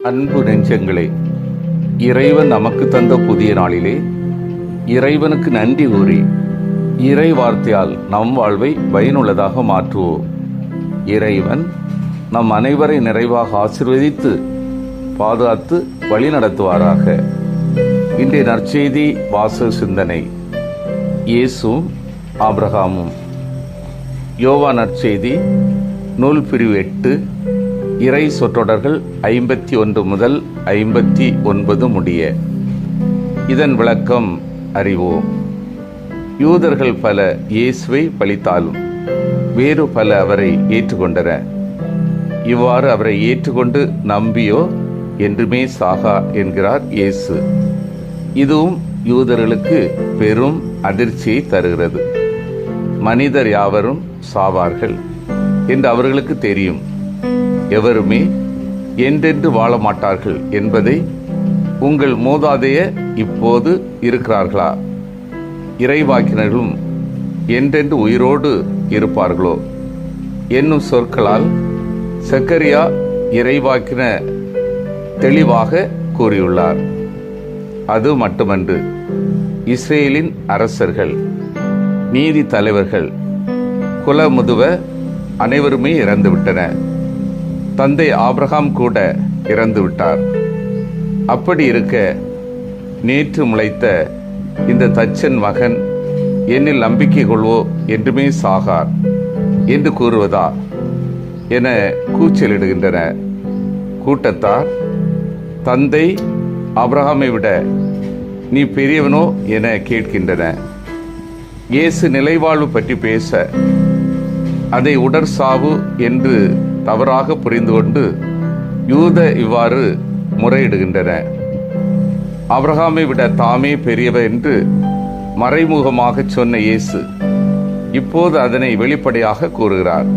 அன்பு நெஞ்சங்களே இறைவன் நமக்கு தந்த புதிய நாளிலே இறைவனுக்கு நன்றி கூறி இறை வார்த்தையால் நம் வாழ்வை பயனுள்ளதாக மாற்றுவோம். இறைவன் நம் அனைவரை நிறைவாக ஆசிர்வதித்து பாதுகாத்து வழி நடத்துவாராக இன்றைய நற்செய்தி வாச சிந்தனை. இயேசும் ஆப்ரஹாமும் யோவா நற்செய்தி நூல் பிரிவு எட்டு இறை சொற்றொடர்கள் ஐம்பத்தி ஒன்று முதல் ஐம்பத்தி ஒன்பது முடிய. இதன் விளக்கம் அறிவோம். யூதர்கள் பல இயேசுவை பழித்தாலும் வேறு பல அவரை ஏற்றுக்கொண்டன. இவ்வாறு அவரை ஏற்றுக்கொண்டு நம்பியோ என்றுமே சாகா என்கிறார் இயேசு. இதுவும் யூதர்களுக்கு பெரும் அதிர்ச்சியை தருகிறது. மனிதர் யாவரும் சாவார்கள் என்று அவர்களுக்கு தெரியும். எவருமே என்றென்று வாழ மாட்டார்கள் என்பதை உங்கள் மூதாதைய இப்போது இருக்கிறார்களா? இறைவாக்கினர்களும் என்றென்று உயிரோடு இருப்பார்களோ? என்னும் சொற்களால் சக்கரியா இறைவாக்கின தெளிவாக கூறியுள்ளார். அது மட்டுமன்று இஸ்ரேலின் அரசர்கள் நீதி தலைவர்கள் குல முதுவ அனைவருமே இறந்துவிட்டன. தந்தை ஆப்ரஹாம் கூட இறந்து விட்டார். அப்படி இருக்க நேற்று முளைத்த இந்த தச்சன் மகன் என்னில் நம்பிக்கை கொள்வோ என்றுமே சாகார் என்று கூறுவதா என கூச்சலிடுகின்றன. கூட்டத்தார் தந்தை அப்ரஹாமை விட நீ பெரியவனோ என கேட்கின்றன. இயேசு நிலைவாழ்வு பற்றி பேச அதை உடற்சாவு என்று தவறாக புரிந்து கொண்டு யூத இவ்வாறு முறையிடுகின்றன. அப்ரஹாமை விட தாமே பெரியவர் என்று மறைமுகமாக சொன்ன இயேசு இப்போது அதனை வெளிப்படையாக கூறுகிறார்.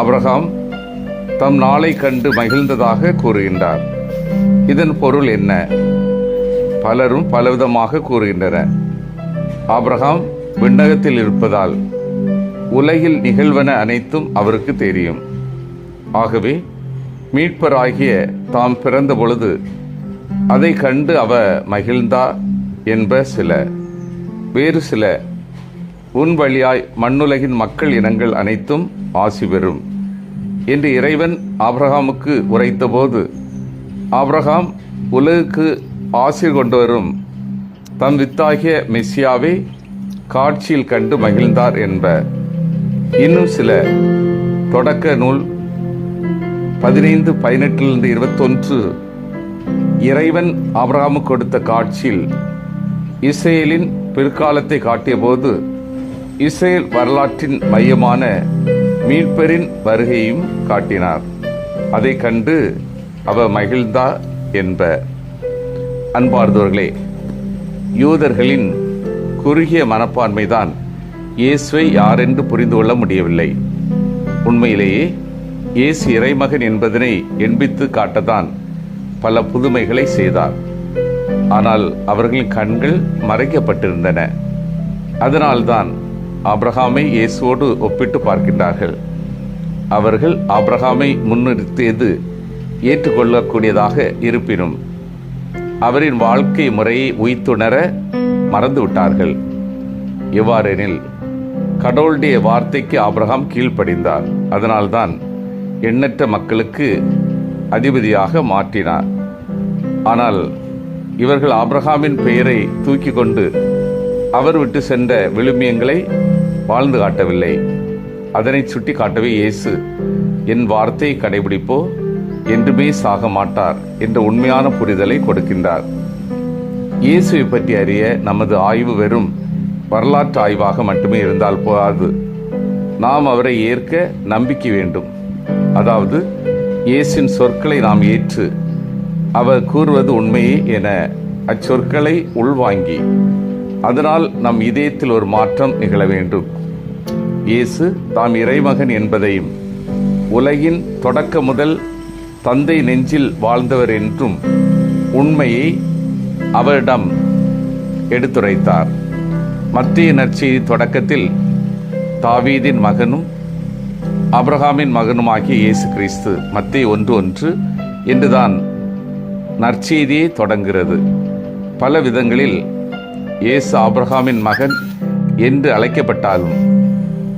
அப்ரஹாம் தம் நாளை கண்டு மகிழ்ந்ததாக கூறுகின்றார். இதன் பொருள் என்ன? பலரும் பலவிதமாக கூறுகின்றனர். ஆப்ரஹாம் விண்ணகத்தில் இருப்பதால் உலகில் நிகழ்வன அனைத்தும் அவருக்கு தெரியும். ஆகவே மீட்பராகிய தாம் பிறந்த பொழுது அதை கண்டு அவ மகிழ்ந்தா என்ப சில. வேறு சில உன் வழியாய் மண்ணுலகின் மக்கள் இனங்கள் அனைத்தும் ஆசி பெறும் என்று இறைவன் ஆப்ரஹாமுக்கு உரைத்தபோது ஆப்ரஹாம் உலகுக்கு ஆசி கொண்டு வரும் தம் வித்தாகிய மெஸ்ஸியாவை காட்சியில் கண்டு மகிழ்ந்தார் என்ப. இன்னும் சில தொடக்க நூல் பதினைந்து பதினெட்டிலிருந்து இருபத்தொன்று இறைவன் அபராமு கொடுத்த காட்சியில் இஸ்ரேலின் பிற்காலத்தை காட்டியபோது இஸ்ரேல் வரலாற்றின் மையமான மீட்பரின் வருகையும் காட்டினார். அதை கண்டு அவ மகிழ்ந்தா என்ப. அன்பார்ந்தவர்களே யூதர்களின் குறுகிய மனப்பான்மைதான் இயேசுவை யாரென்று புரிந்து கொள்ள முடியவில்லை. உண்மையிலேயே இயேசு இறைமகன் என்பதனை எண்பித்து காட்டத்தான் பல புதுமைகளை செய்தார். ஆனால் அவர்களின் கண்கள் மறைக்கப்பட்டிருந்தன. அதனால்தான் ஆப்ரஹாமை இயேசுவோடு ஒப்பிட்டு பார்க்கின்றார்கள். அவர்கள் ஆப்ரஹாமை முன்னிறுத்தியது ஏற்றுக்கொள்ளக்கூடியதாக இருப்பினும் அவரின் வாழ்க்கை முறையை உய்த்துணர மறந்துவிட்டார்கள். எவ்வாறெனில் கடவுளுடைய வார்த்தைக்கு ஆப்ரஹாம் கீழ்ப்படிந்தார். அதனால்தான் எண்ணற்ற மக்களுக்கு அதிபதியாக மாற்றினார். ஆனால் இவர்கள் ஆப்ரஹாமின் பெயரை தூக்கி கொண்டு அவர் விட்டு சென்ற விழுமியங்களை வாழ்ந்து காட்டவில்லை. அதனை சுட்டி காட்டவே இயேசு என் வார்த்தையை கடைபிடிப்போ? என்றுமே சாக மாட்டார் என்ற உண்மையான புரிதலை கொடுக்கின்றார். இயேசுவை பற்றி அறிய நமது ஆய்வு வெறும் வரலாற்று ஆய்வாக மட்டுமே இருந்தால் போதாது. நாம் அவரை ஏற்க நம்பிக்கை வேண்டும். அதாவது இயேசின் சொற்களை நாம் ஏற்று அவர் கூறுவது உண்மையே என அச்சொற்களை உள்வாங்கி அதனால் நம் இதயத்தில் ஒரு மாற்றம் நிகழ வேண்டும். இயேசு தாம் இறைமகன் என்பதையும் உலகின் தொடக்க முதல் தந்தை நெஞ்சில் வாழ்ந்தவர் என்றும் உண்மையை அவரிடம் எடுத்துரைத்தார். மத்திய நற்செய்தி தொடக்கத்தில் தாவீதின் மகனும் அப்ரஹாமின் மகனுமாகிய இயேசு கிறிஸ்து மத்திய ஒன்று ஒன்று என்றுதான் நற்செய்தியே தொடங்குகிறது. பல விதங்களில் இயேசு ஆப்ரஹாமின் மகன் என்று அழைக்கப்பட்டாலும்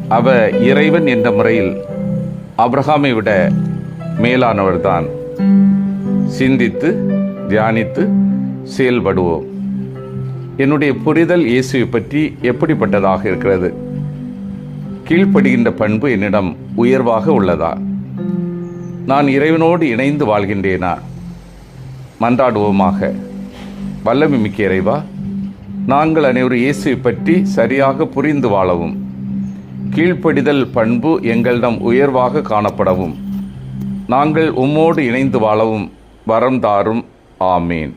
அவ இறைவன் என்ற முறையில் அப்ரஹாமை விட மேலானவர்தான். சிந்தித்து தியானித்து செயல்படுவோம். என்னுடைய புரிதல் இயேசுவை பற்றி எப்படிப்பட்டதாக இருக்கிறது? கீழ்ப்படுகின்ற பண்பு என்னிடம் உயர்வாக உள்ளதா? நான் இறைவனோடு இணைந்து வாழ்கின்றேனா? மன்றாடுவோமாக. வல்லமை மிக்க இறைவா நாங்கள் அனைவரும் இயேசுவை பற்றி சரியாக புரிந்து வாழவும் கீழ்ப்படிதல் பண்பு எங்களிடம் உயர்வாக காணப்படவும் நாங்கள் உம்மோடு இணைந்து வாழவும் வரம் தாரும். ஆமீன்.